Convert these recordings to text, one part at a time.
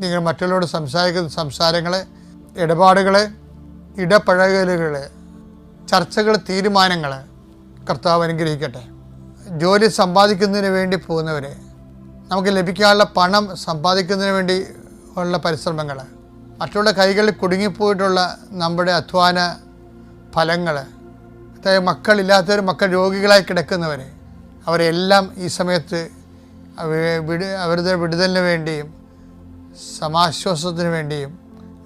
നിങ്ങൾ മറ്റുള്ളവരോട് സംസാരിക്കുന്ന സംസാരങ്ങൾ ഇടപാടുകളെ ഇടപഴകലുകൾ ചർച്ചകൾ തീരുമാനങ്ങൾ കർത്താവ് അനുഗ്രഹിക്കട്ടെ. ജോലി സമ്പാദിക്കുന്നതിന് വേണ്ടി പോകുന്നവർ നമുക്ക് ലഭിക്കാനുള്ള പണം സമ്പാദിക്കുന്നതിന് വേണ്ടി ഉള്ള പരിശ്രമങ്ങൾ മറ്റുള്ള കൈകളിൽ കുടുങ്ങിപ്പോയിട്ടുള്ള നമ്മുടെ അധ്വാന ഫലങ്ങൾ അതായത് മക്കളില്ലാത്തവർ മക്കൾ രോഗികളായി കിടക്കുന്നവർ അവരെല്ലാം ഈ സമയത്ത് അവരുടെ വിടുതലിന് വേണ്ടിയും സമാശ്വാസത്തിന് വേണ്ടിയും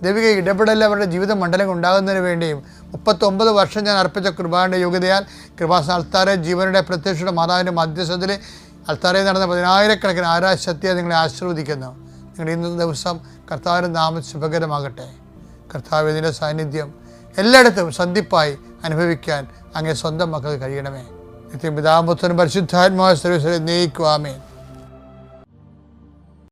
ദൈവിക ഇടപെടൽ അവരുടെ ജീവിത മണ്ഡലം ഉണ്ടാകുന്നതിന് വേണ്ടിയും മുപ്പത്തൊമ്പത് വർഷം ഞാൻ അർപ്പിച്ച കൃപാന്റെ യോഗ്യതയാൽ കൃപാസ അൾത്താരെ ജീവനുടെ പ്രത്യക്ഷയുടെ മാതാവിന്റെ മധ്യസ്ഥത്തിൽ അൾത്താരയിൽ നടന്ന പതിനായിരക്കണക്കിന് ആരാശക്തിയെ നിങ്ങളെ ആശീർവദിക്കുന്നു. നിങ്ങളുടെ ഇന്നത്തെ ദിവസം കർത്താവിന്റെ നാമം ശുഭകരമാകട്ടെ. കർത്താവ് ഇതിന്റെ സാന്നിധ്യം എല്ലായിടത്തും സന്ധിപ്പായി അനുഭവിക്കാൻ അങ്ങേ സ്വന്തം മക്കൾക്ക് കഴിയണമേ. നിത്യം പിതാമ്പുത്രനും പരിശുദ്ധാത്മാവ് സർവീസിനെ നയിക്കുവാമേ